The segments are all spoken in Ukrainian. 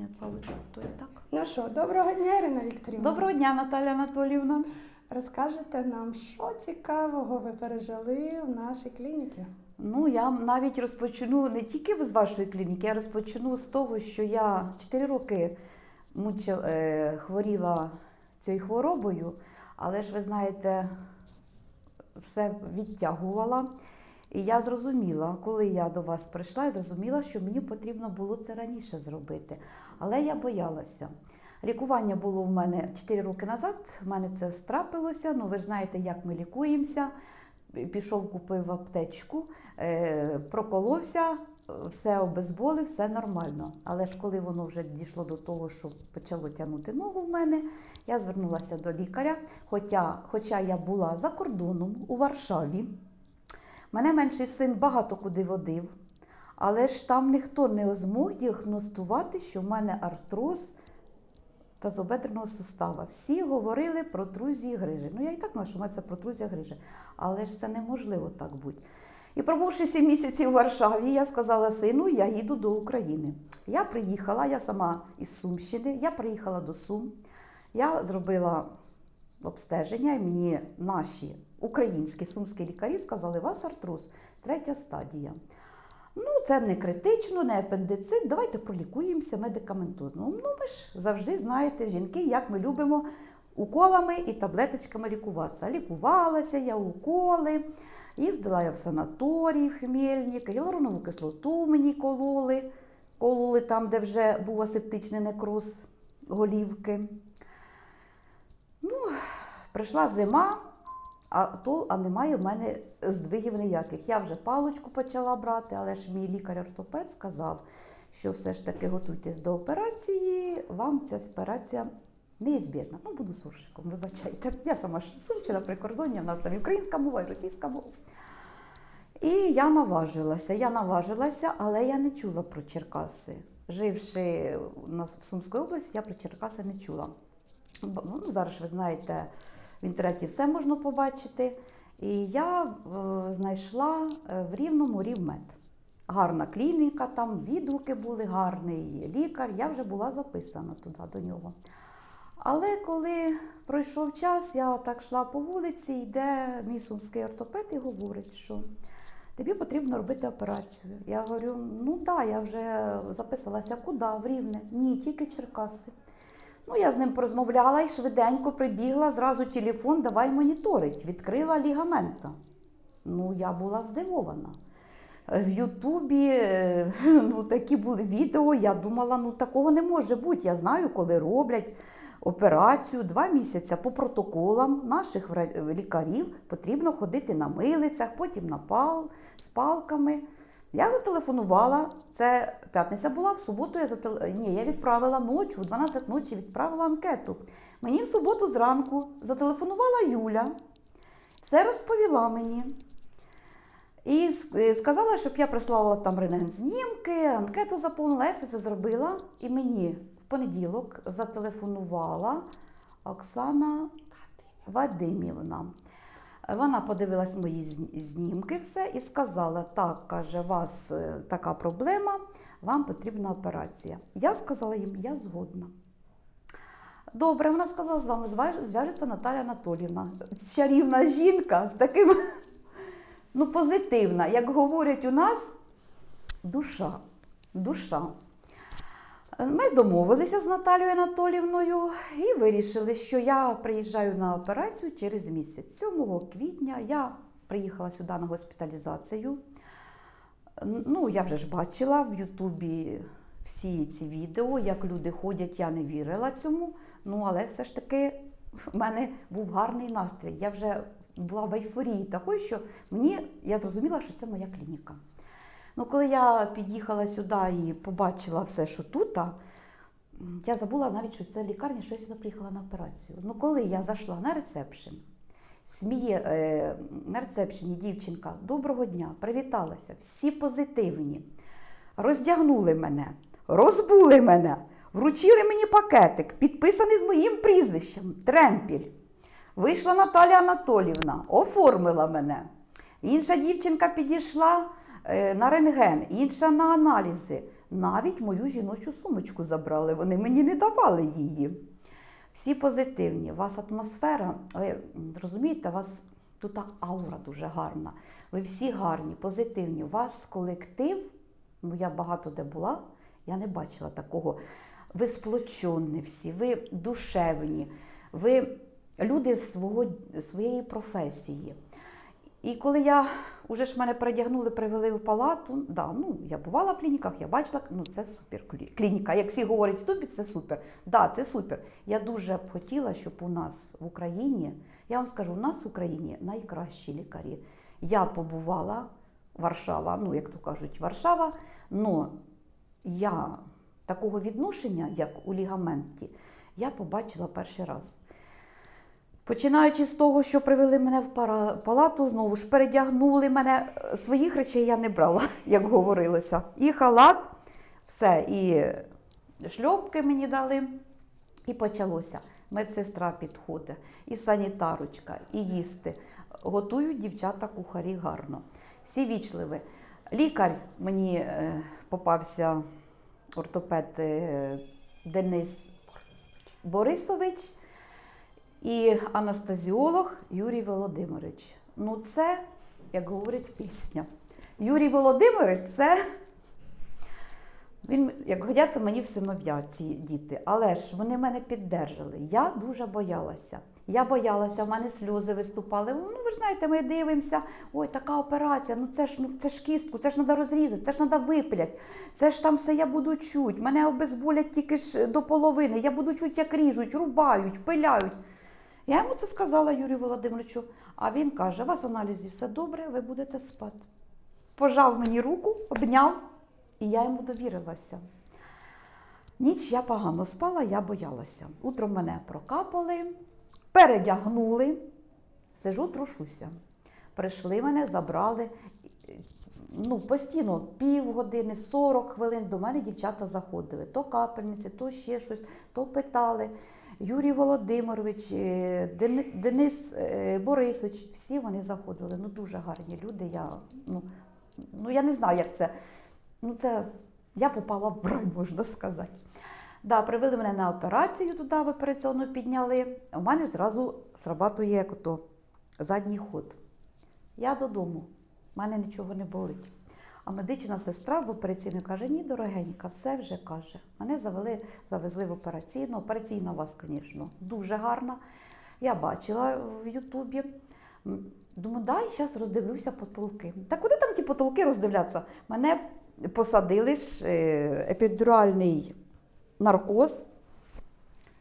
Ні, паличку, то і так. Ну що, доброго дня, Ірина Вікторівна. Доброго дня, Наталя Анатоліївна. Розкажете нам, що цікавого ви пережили в нашій клініці? Ну, я навіть розпочну не тільки з вашої клініки, я розпочну з того, що я 4 роки мучил, е, хворіла цією хворобою, але ж ви знаєте, все відтягувала. І я зрозуміла, коли я до вас прийшла, я зрозуміла, що мені потрібно було це раніше зробити. Але я боялася. Лікування було в мене 4 роки назад, в мене це страпилося. Ну, ви ж знаєте, як ми лікуємося. Пішов, купив аптечку, е, проколовся, все обезболив, все нормально. Але ж коли воно вже дійшло до того, що почало тягнути ногу в мене, я звернулася до лікаря. Хоча, хоча я була за кордоном у Варшаві, мене менший син багато куди водив, але ж там ніхто не змог діагностувати, що в мене артроз тазобедреного сустава. Всі говорили про трузії грижі. Ну, я і так знала, що в мене це протрузія грижі. Але ж це неможливо так бути. І пробувши 7 місяців у Варшаві, я сказала сину, я їду до України. Я приїхала, я сама із Сумщини, я приїхала до Сум. Я зробила обстеження, і мені наші українські сумські лікарі сказали, у вас артроз, третя стадія. Ну, це не критично, не апендицит. Давайте пролікуємося медикаментозно. Ну, ви ж завжди знаєте, жінки, як ми любимо уколами і таблеточками лікуватися. Лікувалася я уколи, їздила я в санаторій, в Хмельник, гіалуронову кислоту мені кололи, кололи там, де вже був асептичний некроз голівки. Прийшла зима, а то а немає в мене здвигів ніяких. Я вже паличку почала брати, але ж мій лікар-ортопед сказав, що все ж таки готуйтесь до операції, вам ця операція неізбірна. Ну, буду суржиком, вибачайте. Я сама ж сумчина прикордоння, в нас там і українська мова, і російська мова. І я наважилася, я наважилася, але я не чула про Черкаси. Живши в Сумській області, я про Черкаси не чула. Ну, зараз ви знаєте, в інтернеті все можна побачити. І я е, знайшла е, в Рівному Рівмед. Гарна клініка, там відгуки були, гарний лікар. Я вже була записана туди до нього. Але коли пройшов час, я так йшла по вулиці, йде мій сумський ортопед і говорить, що тобі потрібно робити операцію. Я говорю, ну так, я вже записалася. Куди? В Рівне? Ні, тільки Черкаси. Ну, я з ним порозмовляла і швиденько прибігла, зразу телефон, давай моніторить. Відкрила лігамента. Ну, я була здивована. Е, В Ютубі е, ну, такі були відео, я думала, ну такого не може бути. Я знаю, коли роблять операцію два місяці по протоколам наших лікарів потрібно ходити на милицях, потім на пал з палками. Я зателефонувала, це п'ятниця була, в суботу я зателе... Ні, я відправила ночі, у 12 ночі відправила анкету. Мені в суботу зранку зателефонувала Юля, все розповіла мені. І сказала, щоб я прислала там рентген знімки, анкету заповнила, я все це зробила. І мені в понеділок зателефонувала Оксана Вадимівна. Вона подивилась мої знімки все і сказала: так, каже, у вас е, така проблема, вам потрібна операція. Я сказала їм, я згодна. Добре, вона сказала, з вами зв'яжеться Наталя Анатоліївна. Чарівна жінка з таким ну, позитивна. Як говорять у нас, душа. Душа. Ми домовилися з Наталією Анатолівною і вирішили, що я приїжджаю на операцію через місяць. 7 квітня я приїхала сюди на госпіталізацію. Ну, я вже ж бачила в Ютубі всі ці відео, як люди ходять, я не вірила цьому. Ну, але все ж таки в мене був гарний настрій. Я вже була в ейфорії такої, що мені я зрозуміла, що це моя клініка. Ну, коли я під'їхала сюди і побачила все, що тут, я забула навіть, що це лікарня, що я сюди приїхала на операцію. Ну, коли я зайшла на ресепшн, сміє е, на ресепшені дівчинка, доброго дня, привіталася, всі позитивні, роздягнули мене, розбули мене, вручили мені пакетик, підписаний з моїм прізвищем Тремпіль. Вийшла Наталя Анатолівна, оформила мене. Інша дівчинка підійшла на рентген, інша на аналізи. Навіть мою жіночу сумочку забрали, вони мені не давали її. Всі позитивні, у вас атмосфера, ви розумієте, у вас тут аура дуже гарна. Ви всі гарні, позитивні. У вас колектив, ну я багато де була, я не бачила такого. Ви сплочені всі, ви душевні, ви люди свого, своєї професії. І коли я вже ж мене передягнули, привели в палату, да, ну, я бувала в клініках, я бачила, ну це супер клініка. Як всі говорять в тубі, це супер. Да, це супер. Я дуже б хотіла, щоб у нас в Україні, я вам скажу, у нас в Україні найкращі лікарі. Я побувала Варшава, ну як то кажуть, Варшава, але я такого відношення, як у лігаменті, я побачила перший раз. Починаючи з того, що привели мене в палату, знову ж передягнули мене. Своїх речей я не брала, як говорилося. І халат, все, і шльопки мені дали. І почалося. Медсестра підходить, і санітарочка, і їсти. Готують дівчата кухарі гарно. Всі вічливі. Лікар мені е, попався ортопед е, Денис Борисович і анестезіолог Юрій Володимирович. Ну, це, як говорить пісня. Юрій Володимирович це. Він, як годяться мені в синов'я, ці діти, але ж вони мене піддержали. Я дуже боялася. Я боялася, в мене сльози виступали. Ну, ви ж знаєте, ми дивимося, ой, така операція, ну це ж ну це ж кістку, це ж треба розрізати, це ж треба випилять, це ж там все я буду чуть. Мене обезболять тільки ж до половини. Я буду чуть, як ріжуть, рубають, пиляють. Я йому це сказала Юрію Володимировичу, а він каже: у вас аналізі все добре, ви будете спати. Пожав мені руку, обняв, і я йому довірилася. Ніч я погано спала, я боялася. Утром мене прокапали, передягнули, сижу, трушуся. Прийшли мене, забрали. Ну, постійно півгодини, 40 хвилин до мене дівчата заходили. То капельниці, то ще щось, то питали. Юрій Володимирович, е, Денис е, Борисович, всі вони заходили. Ну, дуже гарні люди. Я, ну, ну, я не знаю, як це. Ну, це я попала в рай, можна сказати. Да, привели мене на операцію туди, в операційну підняли. У мене зразу срабатує задній ход. Я додому, в мене нічого не болить. А медична сестра в операційну каже: ні, дорогенька, все вже каже. Мене завели, завезли в операційну. Операційна у вас, звісно, дуже гарна. Я бачила в Ютубі. Думаю, дай зараз роздивлюся потолки. Та куди там ті потолки роздивлятися? Мене посадили ж е, епідуральний наркоз.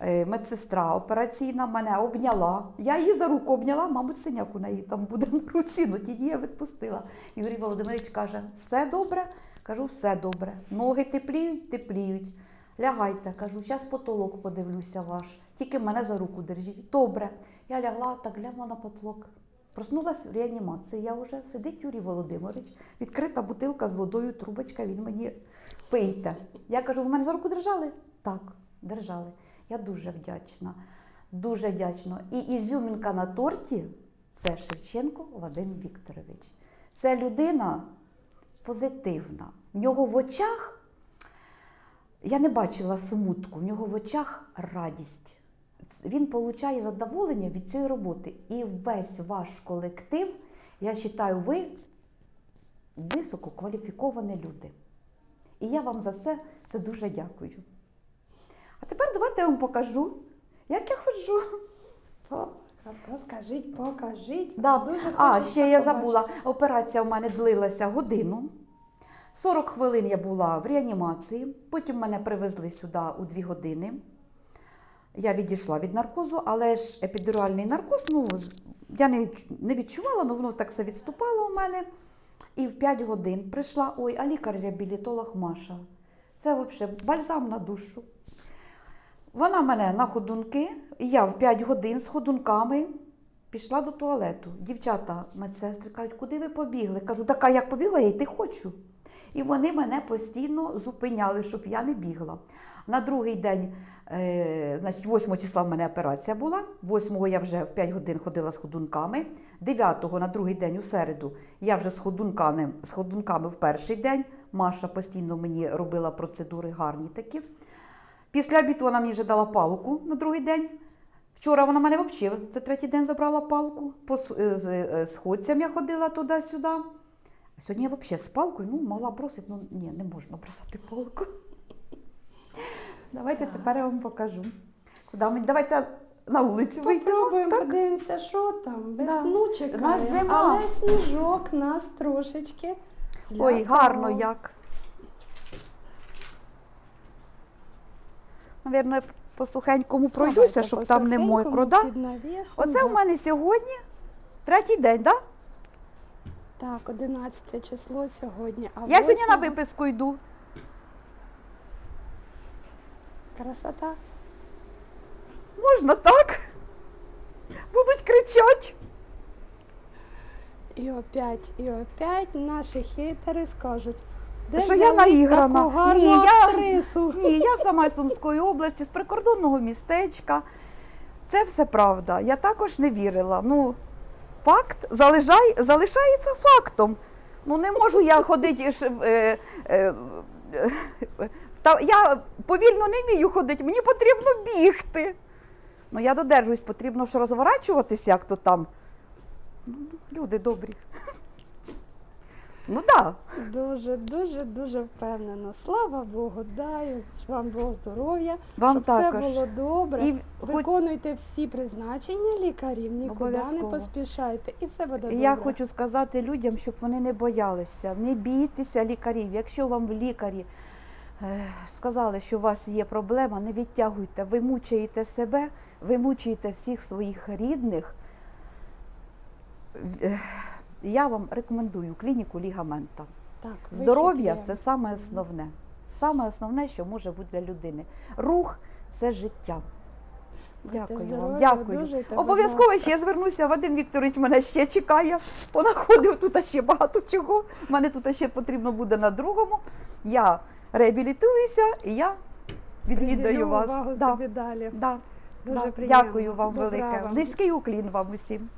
Е, Медсестра операційна мене обняла. Я її за руку обняла, мабуть, синяк у неї там буде на руці, ну тоді я відпустила. Юрій Володимирович каже: все добре? Кажу, все добре. Ноги тепліють, тепліють. Лягайте, кажу, зараз потолок подивлюся ваш. Тільки мене за руку держіть. Добре. Я лягла, так глянула на потолок. Проснулась в реанімації. Я вже сидить Юрій Володимирович, відкрита бутилка з водою, трубочка, він мені пийте. Я кажу, ви мене за руку держали? Так, держали. Я дуже вдячна. Дуже вдячна. І ізюмінка на торті це Шевченко Вадим Вікторович. Це людина позитивна. В нього в очах я не бачила смутку, в нього в очах радість. Він отримує задоволення від цієї роботи. І весь ваш колектив, я вважаю, ви висококваліфіковані люди. І я вам за це, це дуже дякую. А тепер давайте я вам покажу, як я ходжу. Розкажіть, покажіть. Да. Дуже А, ще я побачити. забула. Операція в мене длилася годину. 40 хвилин я була в реанімації. Потім мене привезли сюди у 2 години. Я відійшла від наркозу, але ж епідуральний наркоз, ну, я не, не відчувала, але воно так все відступало у мене. І в 5 годин прийшла, ой, а лікар-реабілітолог Маша. Це взагалі бальзам на душу. Вона мене на ходунки, і я в 5 годин з ходунками пішла до туалету. Дівчата, медсестри кажуть, куди ви побігли? Кажу, така як побігла, я йти хочу. І вони мене постійно зупиняли, щоб я не бігла. На другий день, е, значить, 8 числа в мене операція була. 8 я вже в 5 годин ходила з ходунками. 9 на другий день у середу я вже з ходунками, з ходунками в перший день. Маша постійно мені робила процедури гарні такі. Після обіду вона мені вже дала палку на другий день. Вчора вона мене взагалі, це третій день забрала палку. По е, е, сходцям я ходила туди-сюди. А сьогодні я взагалі з палкою ну, могла бросити, ну ні, не можна бросати палку. Давайте тепер я вам покажу. Куди ми? Давайте на вулицю вийдемо. Так. подивимося, що там. Весну Нас чекає, зима. але сніжок нас трошечки. Ой, гарно як. Навірно, по сухенькому пройдуся, щоб там не мокро. Да? Оце у мене сьогодні третій день, так? Так, 11 число сьогодні. А Я сьогодні на виписку йду. Красота. Можна так? Будуть кричати. І опять, і опять наші хейтери скажуть, де Що я наіграна? таку гарну Ні, я- Ні, я сама з Сумської області, з прикордонного містечка. Це все правда. Я також не вірила. Ну, факт залишай, залишається фактом. Ну, не можу я ходити. Е, е, е, та, я повільно не вмію ходити, мені потрібно бігти. Ну, я додержуюсь, потрібно ж розворачуватися, як то там. Ну, люди добрі. Ну так. Да. Дуже, дуже, дуже впевнено. Слава Богу, дай вам Бог здоров'я, Вам щоб також. все було добре. І хоч- Виконуйте всі призначення лікарів, нікуди не поспішайте, і все буде добре. Я хочу сказати людям, щоб вони не боялися, не бійтеся лікарів. Якщо вам в лікарі е, сказали, що у вас є проблема, не відтягуйте. Ви мучаєте себе, ви мучаєте всіх своїх рідних. Я вам рекомендую клініку лігамента. так, Здоров'я це саме основне. Саме основне, що може бути для людини. Рух це життя. Дякую здорові, вам, дякую. Обов'язково ще звернуся. Вадим Вікторович мене ще чекає. Понаходив тут ще багато чого. Мене тут ще потрібно буде на другому. Я реабілітуюся і я відвідаю Приділю вас. увагу Да, собі далі. да, Дуже да. Дякую вам Добра велике. вам. Низький уклін вам усім.